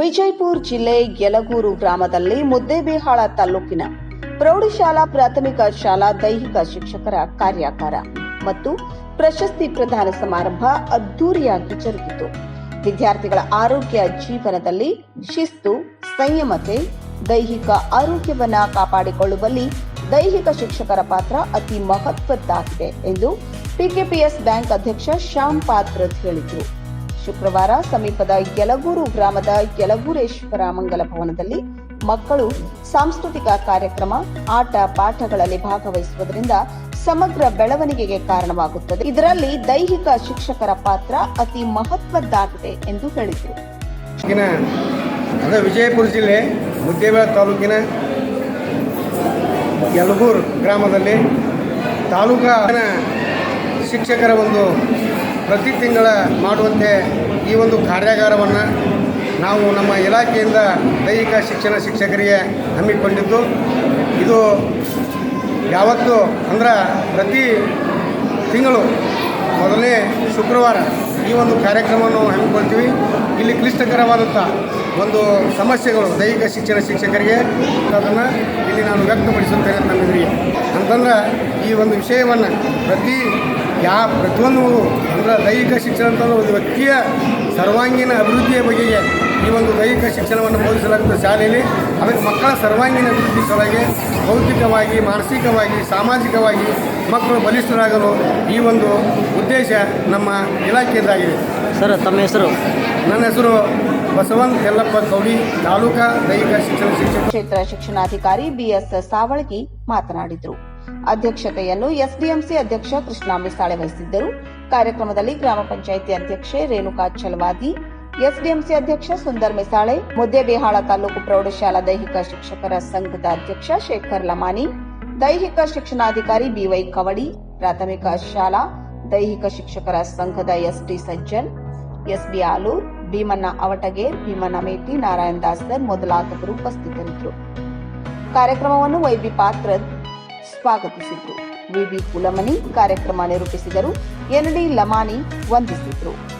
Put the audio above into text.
ವಿಜಯಪುರ ಜಿಲ್ಲೆ ಯಲಗೂರು ಗ್ರಾಮದಲ್ಲಿ ಮುದ್ದೇಬಿಹಾಳ ತಾಲೂಕಿನ ಪ್ರೌಢಶಾಲಾ ಪ್ರಾಥಮಿಕ ಶಾಲಾ ದೈಹಿಕ ಶಿಕ್ಷಕರ ಕಾರ್ಯಾಗಾರ ಮತ್ತು ಪ್ರಶಸ್ತಿ ಪ್ರದಾನ ಸಮಾರಂಭ ಅದ್ದೂರಿಯಾಗಿ ಜರುಗಿತು. ವಿದ್ಯಾರ್ಥಿಗಳ ಆರೋಗ್ಯ ಜೀವನದಲ್ಲಿ ಶಿಸ್ತು, ಸಂಯಮತೆ, ದೈಹಿಕ ಆರೋಗ್ಯವನ್ನ ಕಾಪಾಡಿಕೊಳ್ಳುವಲ್ಲಿ ದೈಹಿಕ ಶಿಕ್ಷಕರ ಪಾತ್ರ ಅತಿ ಮಹತ್ವದ್ದಾಗಿದೆ ಎಂದು ಪಿಕೆಪಿಎಸ್ ಬ್ಯಾಂಕ್ ಅಧ್ಯಕ್ಷ ಶ್ಯಾಮ್ ಪಾತ್ರ ಹೇಳಿದರು. ಶುಕ್ರವಾರ ಸಮೀಪದ ಯಲಗೂರು ಗ್ರಾಮದ ಯಲಗೂರೇಶ್ವರ ಮಂಗಲ ಭವನದಲ್ಲಿ ಮಕ್ಕಳು ಸಾಂಸ್ಕೃತಿಕ ಕಾರ್ಯಕ್ರಮ, ಆಟ ಪಾಠಗಳಲ್ಲಿ ಭಾಗವಹಿಸುವುದರಿಂದ ಸಮಗ್ರ ಬೆಳವಣಿಗೆಗೆ ಕಾರಣವಾಗುತ್ತದೆ. ಇದರಲ್ಲಿ ದೈಹಿಕ ಶಿಕ್ಷಕರ ಪಾತ್ರ ಅತಿ ಮಹತ್ವದ್ದಾಗಿದೆ ಎಂದು ಹೇಳಿದರು. ವಿಜಯಪುರ ಜಿಲ್ಲೆ, ಮುದ್ದೇಬೇಳ ತಾಲೂಕಿನ ಯಲಗೂರು ಗ್ರಾಮದಲ್ಲಿ ತಾಲೂಕಾ ಶಿಕ್ಷಕರ ಒಂದು ಪ್ರತಿ ತಿಂಗಳ ಮಾಡುವಂತೆ ಈ ಒಂದು ಕಾರ್ಯಾಗಾರವನ್ನು ನಾವು ನಮ್ಮ ಇಲಾಖೆಯಿಂದ ದೈಹಿಕ ಶಿಕ್ಷಣ ಶಿಕ್ಷಕರಿಗೆ ಹಮ್ಮಿಕೊಂಡಿದ್ದು. ಇದು ಯಾವತ್ತು ಅಂದ್ರೆ ಪ್ರತಿ ತಿಂಗಳು ಮೊದಲನೇ ಶುಕ್ರವಾರ ಈ ಒಂದು ಕಾರ್ಯಕ್ರಮವನ್ನು ಹಮ್ಮಿಕೊಳ್ತೀವಿ. ಇಲ್ಲಿ ಕ್ಲಿಷ್ಟಕರವಾದಂಥ ಒಂದು ಸಮಸ್ಯೆಗಳು ದೈಹಿಕ ಶಿಕ್ಷಣ ಶಿಕ್ಷಕರಿಗೆ ಅದನ್ನು ಇಲ್ಲಿ ನಾನು ವ್ಯಕ್ತಪಡಿಸುತ್ತೇನೆ ನಮ್ಮ ಎದುರಿಗೆ ಅಂತಂದ್ರೆ ಈ ಒಂದು ವಿಷಯವನ್ನು ಪ್ರತಿ ಯಾ ಪ್ರತಿಯೊಂದು ಅಂದರೆ ದೈಹಿಕ ಶಿಕ್ಷಣ ಅಂತಂದ್ರೆ ಒಂದು ವ್ಯಕ್ತಿಯ ಸರ್ವಾಂಗೀಣ ಅಭಿವೃದ್ಧಿಯ ಬಗೆಗೆ ಈ ಒಂದು ದೈಹಿಕ ಶಿಕ್ಷಣವನ್ನು ಬೋಧಿಸಲಾಗುತ್ತದೆ ಶಾಲೆಯಲ್ಲಿ. ಅದಕ್ಕೆ ಮಕ್ಕಳ ಸರ್ವಾಂಗೀಣ ಅಭಿವೃದ್ಧಿ ಸಲುವಾಗಿ ಭೌತಿಕವಾಗಿ ಮಾನಸಿಕವಾಗಿ ಸಾಮಾಜಿಕವಾಗಿ ಮಕ್ಕಳು ಬಲಿಷ್ಠರಾಗಲು ಈ ಒಂದು ಉದ್ದೇಶ ನಮ್ಮ ಇಲಾಖೆಯದ್ದಾಗಿದೆ. ಸರ್ ತಮ್ಮ ಹೆಸರು? ನನ್ನ ಹೆಸರು ಬಸವಂತ ಯಲ್ಲಪ್ಪ ಗೌಡಿ ತಾಲೂಕಾ ದೈಹಿಕ ಶಿಕ್ಷಣ ಶಿಕ್ಷಕ. ಕ್ಷೇತ್ರ ಶಿಕ್ಷಣಾಧಿಕಾರಿ ಬಿಎಸ್ ಸಾವಳಗಿ ಮಾತನಾಡಿದರು. ಅಧ್ಯಕ್ಷತೆಯನ್ನು ಎಸ್ಡಿಎಂಸಿ ಅಧ್ಯಕ್ಷ ಕೃಷ್ಣ ಮಿಸಾಳೆ ವಹಿಸಿದ್ದರು. ಕಾರ್ಯಕ್ರಮದಲ್ಲಿ ಗ್ರಾಮ ಪಂಚಾಯಿತಿ ಅಧ್ಯಕ್ಷೆ ರೇಣುಕಾ ಚಲವಾದಿ ಎಸ್ಡಿಎಂಸಿ ಅಧ್ಯಕ್ಷ ಸುಂದರ್ ಮಿಸಾಳೆ ಮುದ್ದೇಬಿಹಾಳ ತಾಲೂಕು ಪ್ರೌಢಶಾಲಾ ದೈಹಿಕ ಶಿಕ್ಷಕರ ಸಂಘದ ಅಧ್ಯಕ್ಷ ಶೇಖರ್ ಲಮಾನಿ ದೈಹಿಕ ಶಿಕ್ಷಣಾಧಿಕಾರಿ ಬಿವೈ ಕವಡಿ, ಪ್ರಾಥಮಿಕ ಶಾಲಾ ದೈಹಿಕ ಶಿಕ್ಷಕರ ಸಂಘದ ಎಸ್ಟಿ ಸಜ್ಜನ್, ಎಸ್ಬಿ ಆಲೂರ್, ಭೀಮಣ್ಣ ಅವಟಗೆ, ಭೀಮಣ್ಣ ಮೇಟಿ, ನಾರಾಯಣ ದಾಸರ್ ಮೊದಲಾದವರು ಉಪಸ್ಥಿತರಿದ್ದರು. ಕಾರ್ಯಕ್ರಮವನ್ನು ವೈಬಿ ಪಾತ್ರ ಸ್ವಾಗತಿಸಿದ್ರು ವಿವಿ ಕುಲಮನಿ ಕಾರ್ಯಕ್ರಮ ನಿರೂಪಿಸಿದರು. ಎನ್ಡಿ ಲಮಾನಿ ವಂದಿಸಿದ್ರು.